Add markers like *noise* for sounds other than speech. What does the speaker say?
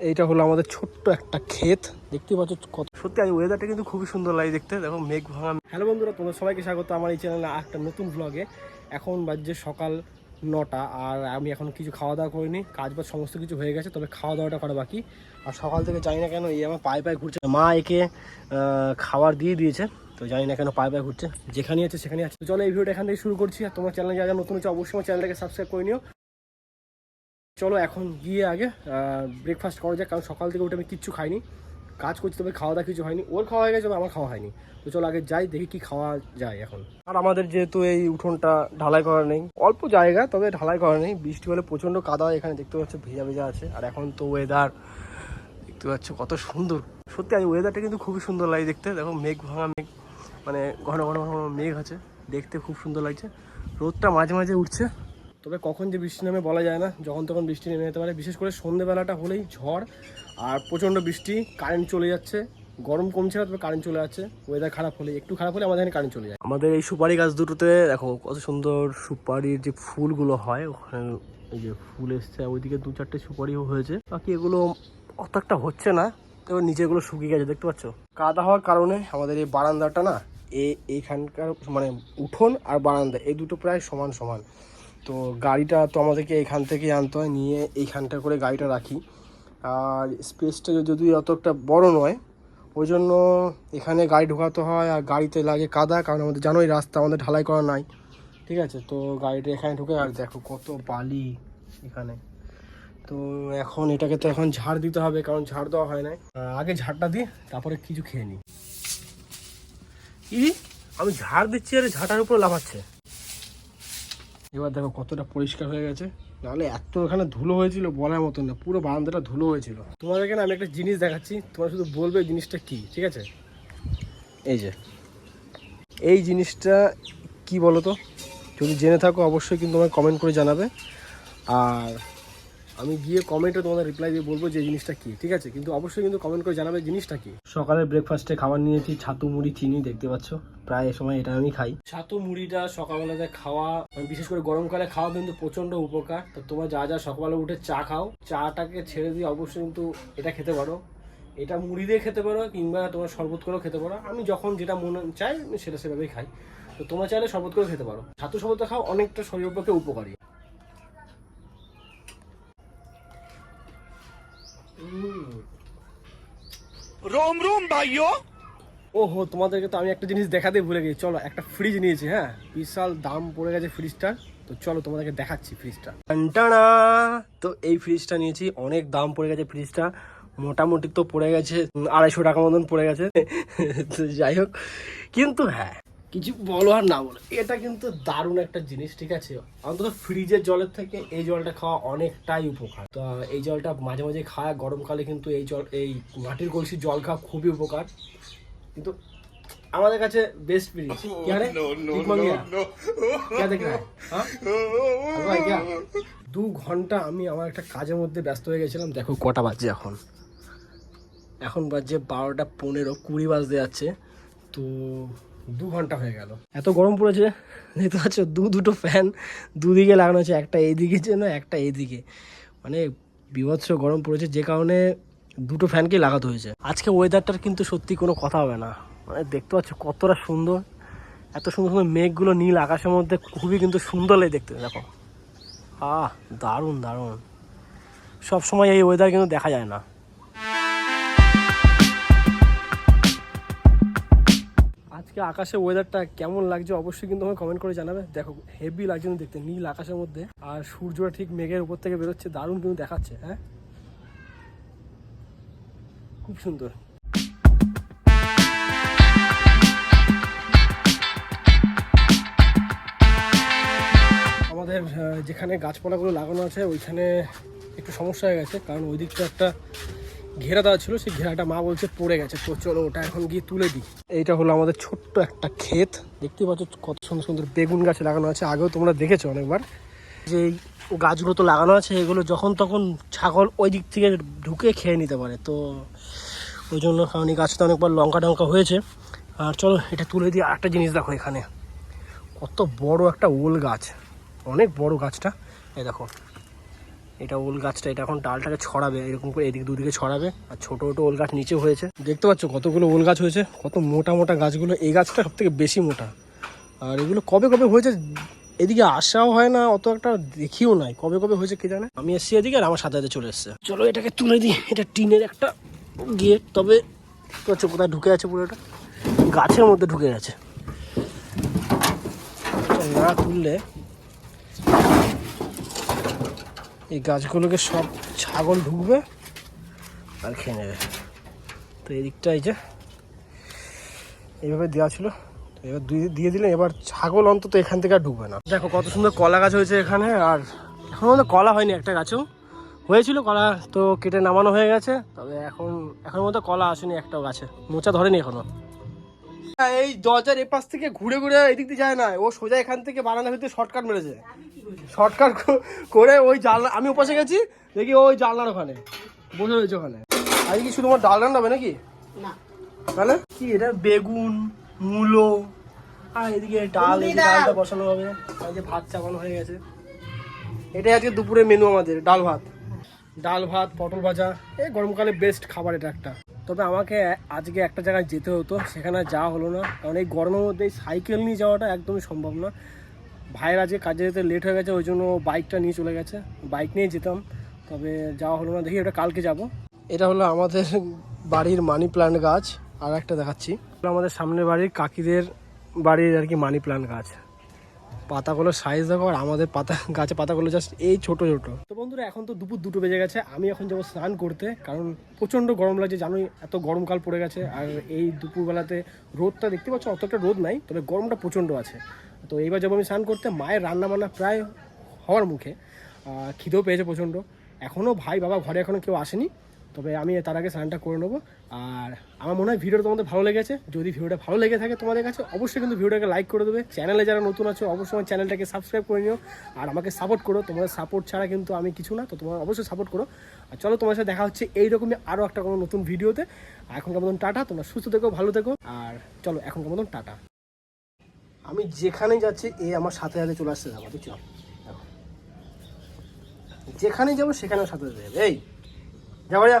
এইটা হলো আমাদের ছোট্ট একটা ক্ষেত। দেখতে পাচ্ছ কত সত্যি আজ ওয়েদারটা কিন্তু খুবই সুন্দর লাগে দেখতে। দেখো মেঘ ভাঙা হ্যালো বন্ধুরা, তোমাদের সবাইকে স্বাগত আমার এই চ্যানেলে একটা নতুন ব্লগে এখন বাজছে সকাল নটা আর আমি এখন কিছু খাওয়া দাওয়া করিনি কাজ বাজ সমস্ত কিছু হয়ে গেছে, তবে খাওয়া দাওয়াটা করা বাকি। আর সকাল থেকে জানি না কেন এই আমার পায়ে পায়ে ঘুরছে। মা একে খাবার দিয়ে দিয়েছে, তো জানি না কেন পায়ে পায়ে ঘুরছে। যেখানে আছে সেখানে আছে। চলো এই ভিডিওটা এখান থেকে শুরু করছি। আর তোমার চ্যানেল যা যা নতুন হচ্ছে অবশ্যই আমার চ্যানেলটাকে সাবস্ক্রাইব করে নিও। চলো এখন গিয়ে আগে ব্রেকফাস্ট করা যাক, কারণ সকাল থেকে উঠে আমি কিচ্ছু খাইনি। কাজ করছি, তবে খাওয়া দাওয়া কিছু হয়নি। ওর খাওয়া হয়ে গেছে আমার খাওয়া হয়নি। তো চলো আগে যাই, দেখি কি খাওয়া যায় এখন। আর আমাদের যেহেতু এই উঠোনটা ঢালাই করা নেই, অল্প জায়গা, তবে ঢালাই করা নেই। বৃষ্টি হলে প্রচণ্ড কাদা এখানে দেখতে পাচ্ছ ভেজা ভেজা আছে। আর এখন তো ওয়েদার দেখতে পাচ্ছ কত সুন্দর। সত্যি আজ ওয়েদারটা কিন্তু খুবই সুন্দর লাগে দেখতে। দেখো মেঘ ভাঙা মেঘ মানে ঘন ঘন ঘন মেঘ আছে, দেখতে খুব সুন্দর লাগছে। রোদটা মাঝে মাঝে উঠছে। তবে কখন যে বৃষ্টি নামে বলা যায় না, যখন তখন বৃষ্টি নেমে যেতে পারে। বিশেষ করে সন্ধেবেলাটা হলেই ঝড় আর প্রচণ্ড বৃষ্টি কারেন্ট চলে যাচ্ছে। গরম কমছে না, তবে কারেন্ট চলে যাচ্ছে। ওয়েদার খারাপ হলে, একটু খারাপ হলে আমাদের এখানে কারেন্ট চলে যায়। আমাদের এই সুপারি গাছ দুটোতে, দেখো, কত সুন্দর সুপারির যে ফুলগুলো হয়, ওখানে এই যে ফুল এসছে ওইদিকে দু চারটে সুপারিও হয়েছে। বাকি এগুলো অত একটা হচ্ছে না তো নিচেগুলো শুকিয়ে গেছে, দেখতে পাচ্ছ? কাদা হওয়ার কারণে আমাদের এই বারান্দাটা না এই এইখানকার মানে উঠোন আর বারান্দা, এই দুটো প্রায় সমান সমান। তো গাড়িটা তো আমাদেরকে এখান থেকে আনতে হয়, নিয়ে এইখানটা করে গাড়িটা রাখি। আর স্পেসটা যদি অতটা বড় নয়, ওই জন্য এখানে গাড়ি ঢোকাতে হয় আর গাড়িতে লাগে কাদা, কারণ আমাদের জানোই রাস্তা, আমাদের ঢালাই করা নাই। ঠিক আছে? তো গাড়িটা এখানে ঢুকে, আর দেখো কত বালি এখানে। তো এখন এটাকে তো এখন ঝাড় দিতে হবে, কারণ ঝাড় দেওয়া হয় নাই। আগে ঝাড়টা দিই, তারপরে কিছু খেয়ে নিই। আমি ঝাড় দিচ্ছি, আর ঝাঁটার উপর লাফাচ্ছে। এবার দেখো কতটা পরিষ্কার হয়ে গেছে। নাহলে এত এখানে ধুলো হয়েছিল বলার মতন না, পুরো বারান্দাটা ধুলো হয়েছিল। তোমার এখানে আমি একটা জিনিস দেখাচ্ছি, তোমরা শুধু বলবে জিনিসটা কি, ঠিক আছে? এই যে, এই জিনিসটা কি বলো তো যদি জেনে থাকো অবশ্যই কিন্তু আমাকে কমেন্ট করে জানাবে। আর আমি গিয়ে কমেন্টে তোমাদের রিপ্লাই দিয়ে বলব যে জিনিসটা কি ঠিক আছে? কিন্তু অবশ্যই কিন্তু কমেন্ট করে জানাবে জিনিসটা কি। সকালের ব্রেকফাস্টে খাবার নিয়েছি ছাতু মুড়ি চিনি দেখতে পাচ্ছ? প্রায় সময় এটা আমি খাই। ছাতু মুড়িটা সকালবেলাতে খাওয়া বিশেষ করে গরমকালে খাওয়া কিন্তু প্রচণ্ড উপকার। তো তোমরা যা যা সকালবেলা উঠে চা খাও চাটাকে ছেড়ে দিয়ে অবশ্যই কিন্তু এটা খেতে পারো। এটা মুড়ি দিয়ে খেতে পারো কিংবা তোমার শরবত করেও খেতে পারো। আমি যখন যেটা মনে চাই আমি সেটা সেভাবেই খাই। তো তোমরা চাইলে শরবত করেও খেতে পারো। ছাতু শরবত খাও অনেকটা শরীরের পক্ষে উপকারী। রোম রোম ভাইও ওহো, তোমাদেরকে তো আমি একটা জিনিস দেখাতে ভুলে গেছি। চলো, একটা ফ্রিজ নিয়েছি হ্যাঁ? বিশাল দাম পড়ে গেছে ফ্রিজটা তো চলো, তোমাদেরকে দেখাচ্ছি ফ্রিজটা টানা তো এই ফ্রিজটা নিয়েছি, অনেক দাম পড়ে গেছে ফ্রিজটা মোটামুটি তো পড়ে গেছে আড়াইশো টাকা মতন পড়ে গেছে। *laughs* যাই হোক, কিন্তু হ্যাঁ কিছু বলো আর না বলো। এটা কিন্তু দারুণ একটা জিনিস ঠিক আছে? অন্তত ফ্রিজের জলের থেকে এই জলটা খাওয়া অনেকটাই উপকার। তো এই জলটা মাঝে মাঝে খাওয়া গরমকালে কিন্তু এই জল এই মাটির কলসির জল খাওয়া খুবই উপকার। কিন্তু আমাদের কাছে বেস্ট oh, হ্যাঁ? ফ্রিজ oh, oh, দু ঘণ্টা আমি আমার একটা কাজের মধ্যে ব্যস্ত হয়ে গেছিলাম। দেখো কটা বাজছে এখন। এখন বাজছে বারোটা পনেরো কুড়ি বাজতে যাচ্ছে। তো দু ঘণ্টা হয়ে গেল। এত গরম পড়েছে, দেখতে পাচ্ছ, দু দুটো ফ্যান দুদিকে লাগানো আছে, একটা এইদিকে জন্য, একটা এইদিকে। মানে বিভৎস গরম পড়েছে, যে কারণে দুটো ফ্যানকে লাগাতে হয়েছে। আজকে ওয়েদারটার কিন্তু সত্যি কোনো কথা হবে না। মানে দেখতে পাচ্ছ, কতটা সুন্দর, এত সুন্দর সুন্দর মেঘগুলো নীল আকাশের মধ্যে, খুবই কিন্তু সুন্দর লাগে দেখতে, দেখো। আহ, দারুণ দারুণ। সব সময় এই ওয়েদার কিন্তু দেখা যায় না। আজকে আকাশের ওয়েদারটা কেমন লাগছে অবশ্যই কিন্তু আমাকে কমেন্ট করে জানাবে। দেখো হেভি লাগছে কিন্তু দেখতে, নীল আকাশের মধ্যে। আর সূর্যটা ঠিক মেঘের উপর থেকে বেরোচ্ছে, দারুণ কিন্তু দেখাচ্ছে হ্যাঁ? খুব সুন্দর। আমাদের যেখানে গাছপালাগুলো লাগানো আছে, ওইখানে একটু সমস্যা হয়ে গেছে, কারণ ওই দিকটা একটা ঘেরা দেওয়া ছিল, সেই ঘেরাটা মা বলছে পড়ে গেছে। তো চলো ওটা এখন গিয়ে তুলে দিই। এইটা হলো আমাদের ছোট্ট একটা ক্ষেত। দেখতে পাচ্ছ কত সুন্দর সুন্দর বেগুন গাছ লাগানো আছে। আগেও তোমরা দেখেছ অনেকবার। যে গাছগুলো তো লাগানো আছে, এগুলো যখন তখন ছাগল ওই দিক থেকে ঢুকে খেয়ে নিতে পারে। তো ওই জন্য কারণ এই গাছটা অনেকবার লঙ্কা টঙ্কা হয়েছে। আর চলো এটা তুলে দিয়ে আরেকটা জিনিস দেখো এখানে। কত বড় একটা ওল গাছ। অনেক বড় গাছটা। এই দেখো। এটা ওল গাছটা, এটা এখন ডালটাকে ছড়াবে, এরকম করে এদিক দুদিকে ছড়াবে। আর ছোট ছোট ওল গাছ নিচে হয়েছে। দেখতে পাচ্ছ কতগুলো ওল গাছ হয়েছে, কত মোটা মোটা গাছগুলো। এই গাছটা সব থেকে বেশি মোটা। আর এগুলো কবে কবে হয়েছে এদিকে আসাও হয় না, অত একটা দেখিও নাই। কবে কবে হয়েছে কে জানে? আমি এসছি এদিকে আর আমার সাথে সাথে চলে এসছে। চলো এটাকে তুলে দিই, এটা টিনের একটা গেট। তবে পাচ্ছ কোথায় ঢুকে আছে পুরো এটা গাছের মধ্যে ঢুকে গেছে। না তুললে এই গাছগুলোকে সব ছাগল ঢুকবে আর খেয়ে নেবে। তো এই দিকটা এই যে, এইভাবে দেওয়া ছিল। এবার দিয়ে দিলে এবার ছাগল অন্তত এখান থেকে আর ঢুকবে না। দেখো কত সুন্দর কলা গাছ হয়েছে এখানে, আর এখন মধ্যে কলা হয়নি একটা গাছও। হয়েছিল কলা, তো কেটে নামানো হয়ে গেছে। তবে এখন এখন মধ্যে কলা আসেনি একটাও গাছে। মোচা ধরেনি এখনও। এই দরজার এপাশ থেকে ঘুরে ঘুরে এদিক দিয়ে যায় না। ও সোজা এখান থেকে বারান্দা ভিতরে শর্টকাট মেরেছে। শর্টকাট করে ওই জানলা আমি ওপাশে গেছি দেখি ওই জানলার ওখানে। বসে রয়েছে ওখানে। আজকে কি শুধু আমার ডাল রান্না হবে নাকি? না। তাহলে? কি এটা? বেগুন মূলো। আর এদিকে ডাল এই ডালটা বসানো হবে। আর যে ভাত চাপানো হয়ে গেছে। এটাই আজকে দুপুরে মেনু আমাদের ডাল ভাত। ডাল ভাত পটল ভাজা। এই গরমকালে বেস্ট খাবার এটা একটা। তবে আমাকে আজকে একটা জায়গায় যেতে হতো, সেখানে যাওয়া হলো না। কারণ এই গরমের মধ্যে সাইকেল নিয়ে যাওয়াটা একদমই সম্ভব না। ভাইয়ের আজকে কাজে যেতে লেট হয়ে গেছে, ওই জন্য বাইকটা নিয়ে চলে গেছে। বাইক নিয়ে যেতাম, তবে যাওয়া হলো না। দেখি ওটা কালকে যাব। এটা হলো আমাদের বাড়ির মানি প্ল্যান্ট গাছ, আর একটা দেখাচ্ছি। আমাদের সামনের বাড়ির কাকিদের বাড়ির আর কি মানি প্ল্যান্ট গাছ। পাতাগুলো সাইজ দেখো আর আমাদের পাতা, গাছে পাতাগুলো জাস্ট এই ছোট ছোট। তো বন্ধুরা, এখন তো দুপুর দুটো বেজে গেছে। আমি এখন যাব স্নান করতে, কারণ প্রচণ্ড গরম লাগছে, জানোই এত গরমকাল পড়ে গেছে। আর এই দুপুরবেলাতে রোদটা দেখতে পাচ্ছ, অতটা রোদ নাই, তবে গরমটা প্রচণ্ড আছে। তো এইবার যাব আমি স্নান করতে। মায়ের রান্না বান্না প্রায় হওয়ার মুখে। খিদেও পেয়েছে প্রচণ্ড। এখনও ভাই, বাবা ঘরে এখনও কেউ আসেনি। তবে আমি তার আগে স্নানটা করে নেব। আর আমার মনে হয় ভিডিওটা তোমাদের ভালো লেগেছে। যদি ভিডিওটা ভালো লেগে থাকে তোমাদের কাছে, অবশ্যই কিন্তু ভিডিওটাকে লাইক করে দেবে। চ্যানেলে যারা নতুন আছো, অবশ্যই আমার চ্যানেলটাকে সাবস্ক্রাইব করে নিও। আর আমাকে সাপোর্ট করো। তোমাদের সাপোর্ট ছাড়া কিন্তু আমি কিছু না, তো তোমরা অবশ্যই সাপোর্ট করো। আর চলো তোমার সাথে দেখা হচ্ছে এইরকমই আরও একটা কোনো নতুন ভিডিওতে। এখনকার মতন টাটা, তোমরা সুস্থ থেকো, ভালো থেকো। আর চলো, এখনকার মতন টাটা। আমি যেখানেই যাচ্ছি, এ আমার সাথে সাথে চলে আসছে দেখো দেখছ? দেখো। যেখানেই যাব সেখানেও সাথে যাবে। এই! যাব যা